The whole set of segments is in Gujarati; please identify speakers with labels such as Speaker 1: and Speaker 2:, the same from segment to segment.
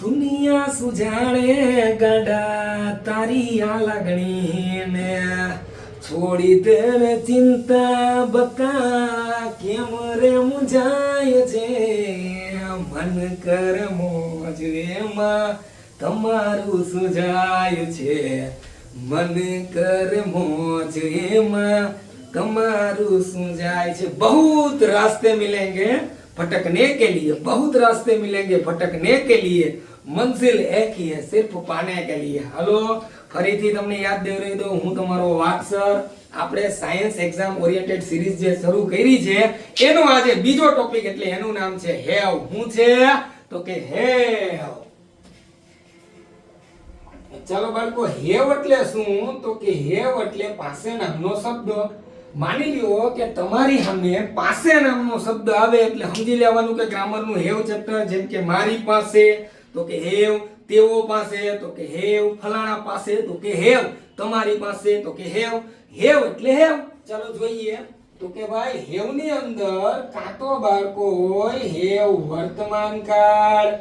Speaker 1: દુનિયા સુજાણે ગાડા તારી આ લાગણી ને છોડી દે ને ચિંતા બકા, કેમ રે મુજાય છે? મન કર મોજ એમાં તમારું સુજાય છે. મન કર મોજ એમાં તમારું સુજાય છે बहुत रास्ते मिलेंगे भटकने के लिए बहुत रास्ते मिलेंगे भटकने के लिए मंजिल एक ही है सिर्फ पाने के लिए હલો ફરીથી તમને યાદ દેવરાવી દઉં હું તમારો વાત્સર આપણે સાયન્સ એક્ઝામ ઓરિએન્ટેડ સિરીઝ જે શરૂ કરી છે એનો આજે બીજો ટોપિક એટલે એનું નામ છે હેવ હું છે તો કે હેવ ચાલો બાળકો હેવ એટલે શું તો કે હેવ એટલે પાસે નામનો શબ્દ માની લ્યો કે તમારી સામે પાસે નામનો શબ્દ આવે એટલે સમજી લેવાનું કે ગ્રામરનું હેવ ચેપ્ટર જેમ કે મારી પાસે, તો કે હેવ, તેઓ પાસે, તો કે હેવ, ફલાણા પાસે, તો કે હેવ, તમારી પાસે, તો કે હેવ હેવ એટલે હેવ. ચાલો જોઈએ. તો કે ભાઈ, હેવની અંદર કાં તો બાળકો હોય હેવ વર્તમાન કાળ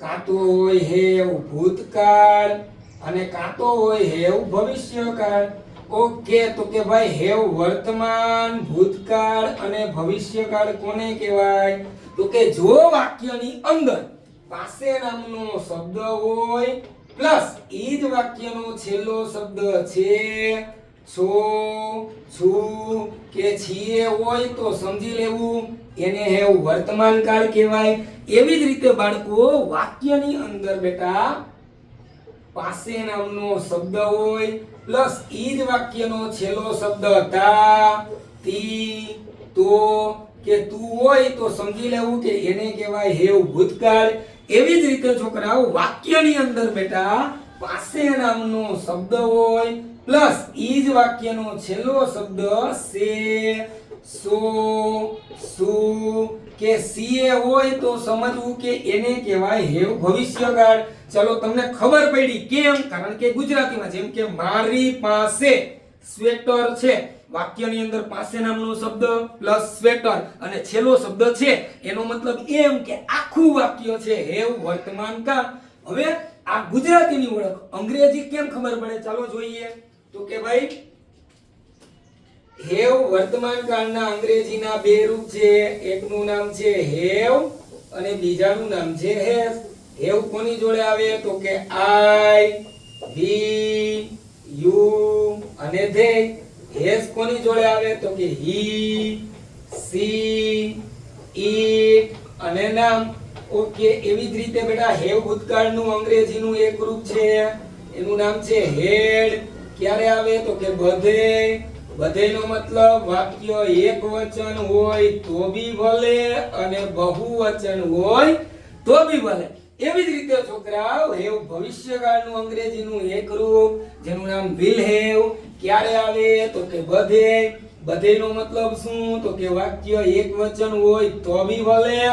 Speaker 1: કાં તો હોય હેવ ભૂતકાળ, અને કાં તો હોય હેવ ભવિષ્યકાળ. ઓકે, તો કે ભાઈ, હેવ વર્તમાન, ભૂતકાળ અને ભવિષ્યકાળ કોને કહેવાય? તો કે જો વાક્યની અંદર પાસે નામનો શબ્દ હોય, પ્લસ એ જ વાક્યનો છેલ્લો શબ્દ છે, છો, છું, કે છીએ હોય, તો સમજી લેવું. એને હેવ વર્તમાન કાળ કહેવાય. એવી જ રીતે બાળકો, વાક્યની અંદર બેટા પાસે નામનો શબ્દ હોય, પ્લસ ઈ જ વાક્યનો છેલ્લો શબ્દ તા તી, તો, કે તું હોય તો સમજી લેવું કે એને કહેવાય હેવ ભૂતકાળ. એવી જ રીતે છોકરાઓ વાક્યની અંદર બેટા પાસે નામનો શબ્દ હોય, પ્લસ ઈ જ વાક્યનો છેલ્લો શબ્દ સે સો, સુ કે સીએ હોય તો સમજવું કે એને કહેવાય હેવ ભવિષ્યકાળ ચલો, તમને ખબર પડી કેમ? કારણ કે ગુજરાતીમાં જેમ કે મારી પાસે સ્વેટર છે. વાક્યની અંદર પાસે નામનો શબ્દ પ્લસ સ્વેટર. અને છેલ્લો શબ્દ છે, એનો મતલબ એમ કે આખું વાક્ય છે હેવ વર્તમાન કાળ હવે આ ગુજરાતીની ઓળખ અંગ્રેજી કેમ ખબર પડે? ચાલો જોઈએ. તો કે ભાઈ હેવ વર્તમાન કાળના અંગ્રેજીના બે રૂપ છે. એકનું નામ છે હેવ અને બીજાનું નામ છે હેવ. હેવ કોની જોડે આવે? તો કે આઈ વી યુ અને ધે. હેઝ કોની જોડે આવે? તો કે હી, સી ઈટ અને નામ. ઓકે, એવી જ રીતે બેટા હેવ ભૂતકાળનું અંગ્રેજીનું એક રૂપ છે. એનું નામ છે હેડ. ક્યારે આવે? તો કે બધે. બધેનો મતલબ વાક્ય એક વચન હોય તો બી ભલે અને બહુવચન હોય તો બી ભલે. એવી જ રીતે છોકરાઓ હેવ ભવિષ્યકાળનું અંગ્રેજીનું એક રૂપ જેનું નામ વિલ હેવ ક્યારે આવે તો કે બધે. બધેનો મતલબ શું? તો કે વાક્ય એક વચન હોય તો બી ભલે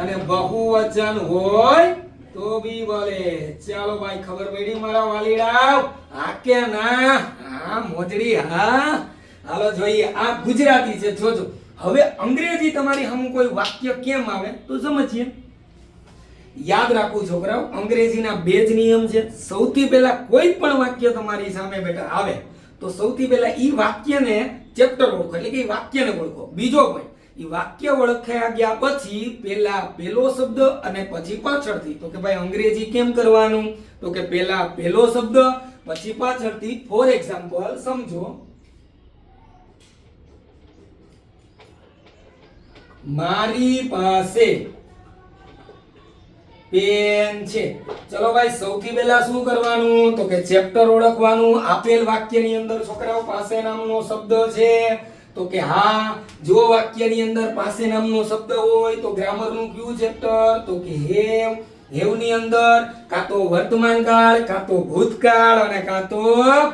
Speaker 1: અને બહુવચન હોય તો બી ભલે. ચાલો ભાઈ, ખબર પડી મારા વાલીડાવ આ કે ના? હા મોજડી, હા? હાલો જોઈએ, આ ગુજરાતી છે, જોજો. હવે અંગ્રેજી તમારી હમ કોઈ વાક્ય કેમ આવે તો સમજીએ. યાદ રાખવું છોકરાઓ, અંગ્રેજીના બે જ નિયમ છે. સૌથી પહેલા કોઈ પણ વાક્ય તમારી સામે બેટા આવે, તો સૌથી પહેલા એ વાક્યને ચેપ્ટર ઓળખો, એટલે કે એ વાક્યને ઓળખો. બીજો પોઈન્ટ એ વાક્ય ઓળખાયા ગયા પછી પેલા પેલો શબ્દ અને પછી પાછળથી. તો કે ભાઈ અંગ્રેજી કેમ કરવાનું? તો કે પેલા પેલો શબ્દ, પછી પાછળથી ફોર એક્ઝામ્પલ સમજો. મારી પાસે પેન છે. ચલો ભાઈ, સૌથી પહેલા શું કરવાનું? તો કે ચેપ્ટર ઓળખવાનું. આપેલ વાક્યની અંદર છોકરાઓ પાસે નામનો શબ્દ છે. તો કે હા, જો વાક્યની અંદર પાસે નામનો શબ્દ હોય, તો ગ્રામરનું કયું ચેપ્ટર? તો કે હેવ. હેવની અંદર કાં તો વર્તમાન કાળ કાં તો ભૂતકાળ અને કાં તો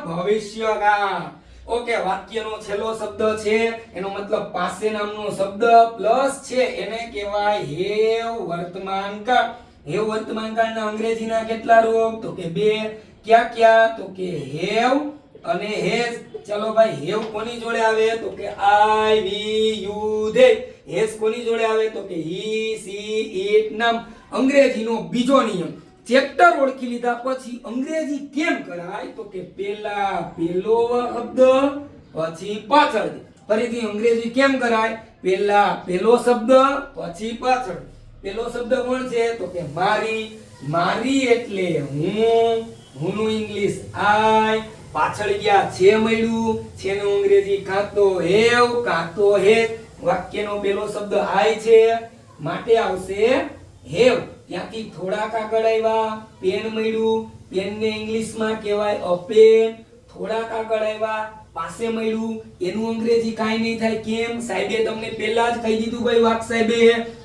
Speaker 1: ભવિષ્યકાળ. ઓકે, વાક્યનો છેલ્લો શબ્દ છે. એનો મતલબ પાસે નામનો શબ્દ પ્લસ છે. એને કહેવાય હેવ વર્તમાન કાળ. હેવ વર્તમાન કાળના અંગ્રેજીના કેટલા રૂપ? તો કે બે. ક્યાં ક્યાં? તો કે હેવ અને હેઝ. ચલો ભાઈ, હેવ કોની જોડે આવે? તો કે I we you they. Has કોની જોડે આવે? તો કે હી સી ઇટ નામ. અંગ્રેજીનો બીજો નિયમ. ચેપ્ટર ઓળખી લીધા પછી અંગ્રેજી કેમ કરાય? તો કે પેલા પેલો શબ્દ, પછી પાછળ. ફરીથી અંગ્રેજી કેમ કરાય? પેલા પેલો શબ્દ, પછી પાછળ. પેલો શબ્દ કોણ છે? તો કે મારી મારી એટલે હું, હુંનું ઇંગ્લિશ આય. પાછળ ગયા, છે મળ્યું, છેનું અંગ્રેજી કાં તો હેવ કાં તો હેઝ વાક્યનો પેલો શબ્દ આય છે. માટે આવશે હેવ. ત્યાંથી થોડાક આગળ આવ્યા પેન મળ્યું. પેનને ઇંગ્લિશમાં કહેવાય અ પેન થોડાક આગળ આવ્યા, પાસે મળ્યું. એનું અંગ્રેજી કાંઈ નહીં થાય. કેમ? સાહેબે તમને પહેલા જ કહી દીધું ભાઈ વાક સાહેબે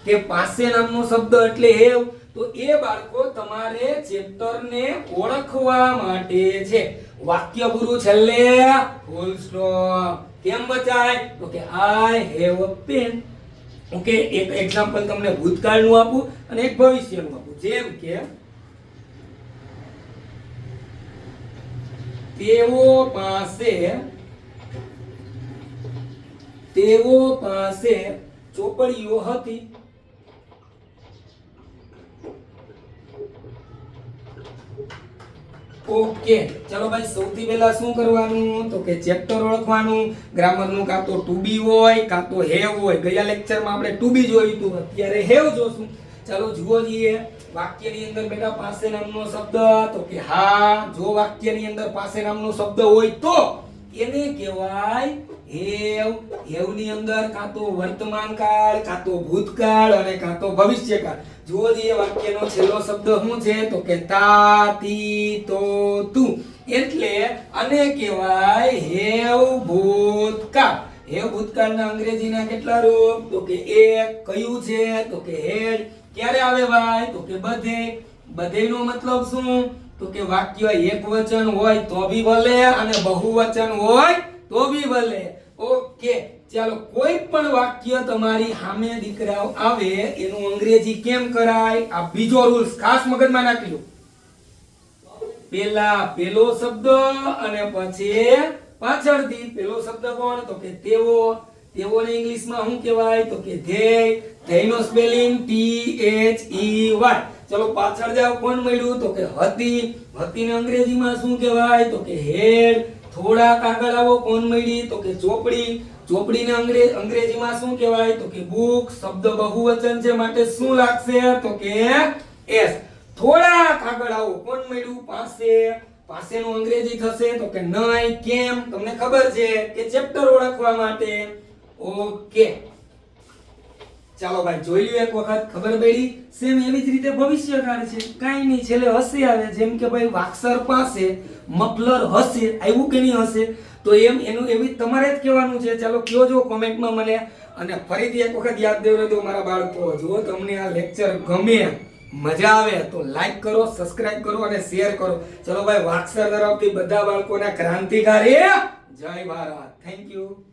Speaker 1: કે પાસે નામનો શબ્દ એટલે હેવ તો એ બાળકો તમારે ચેપ્ટરને ઓળખવા માટે છે. વાક્ય પૂરું છેલ્લે ફૂલ સ્ટોપ કેમ બચાય તો કે I have a pen okay એક એક્ઝામ્પલ તમને ભૂતકાળનું આપું. અને એક ભવિષ્યનું આપું. જેમ કે તેઓ પાસે તેઓ પાસે ચોપડીઓ હતી. ઓકે, ચલો ભાઈ, સૌથી પહેલા શું કરવાનું? તો કે ચેપ્ટર ઓળખવાનું. ગ્રામરનું કાં તો ટુ બી હોય, કાં તો હેવ હોય. ગયા લેક્ચરમાં આપણે ટુ બી જોયું હતું. અત્યારે હેવ જોશું. ચાલો જુઓ જઈએ. વાક્યની અંદર બેટા પાસે નામનો શબ્દ, તો કે હા, જો વાક્યની અંદર પાસે નામનો શબ્દ હોય તો એને કહેવાય હેવ. હેવની અંદર કાં તો વર્તમાન કાળ, કાં તો ભૂતકાળ અને કાં તો ભવિષ્યકાળ. જુઓ જઈએ વાક્યનો છેલ્લો શબ્દ શું છે? તો કે તા તી તો એટલે આને કહેવાય હેવ ભૂતકાળ. હેવ ભૂતકાળના અંગ્રેજીના કેટલા રૂપ? તો કે એક કયું છે? તો કે હેડ. ક્યારે આવે ભાઈ? તો કે બધે. બધેનો મતલબ શું? તો કે વાક્ય એક વચન હોય તો બી ભલે અને બહુવચન હોય તો બી ભલે. ઓકે, ચાલો, કોઈ પણ વાક્ય તમારી સામે દીકરાઓ આવે, એનું અંગ્રેજી કેમ કરાય? આ બીજો રૂલ્સ ખાસ મગજમાં નાખી લો. પેલા પેલો શબ્દ અને પછી પાછળથી. પેલો શબ્દ કોણ? તો કે તેઓ. તેઓને ઇંગ્લિશમાં શું કહેવાય? તો કે they ધેયનો spelling T H E Y ચલો પાછળ જાવ કોણ મળ્યું, તો કે હતી. હતીને અંગ્રેજીમાં શું કહેવાય? તો કે હેડ. થોડાક આગળ આવો કોણ મળી, તો કે ચોપડી. ચોપડીને અંગ્રેજ અંગ્રેજીમાં શું કહેવાય? તો કે બુક, શબ્દ બહુવચન છે, માટે શું લાગશે? તો કે એસ. થોડાક આગળ આવો કોણ મળ્યું, પાસે. પાસેનું અંગ્રેજી થશે, તો કે નહીં કેમ? તમને ખબર છે કે ચેપ્ટર ઓળખવા માટે ઓકે. ચાલો ભાઈ, જોઈ લ્યો એક વખત, ખબર પડી? સેમ એવી જ રીતે ભવિષ્યકાળ છે. કાંઈ નહીં, છેલ્લે હશે આવે જેમ કે ભાઈ, વાક્સર પાસે મફલર હશે, આવ્યું કે નહીં હશે? તો એમ એનું એવી તમારે જ કહેવાનું છે. ચાલો, કયો જો કોમેન્ટમાં મને. અને ફરીથી એક વખત યાદ દેવડો તો મારા બાળકો જો તમને આ લેક્ચર ગમે, મજા આવે, તો લાઈક કરો સબસ્ક્રાઇબ કરો અને શેર કરો. ચલો ભાઈ, વાક્સર તરફથી બધા બાળકોના ક્રાંતિકારી. જય ભારત. Thank you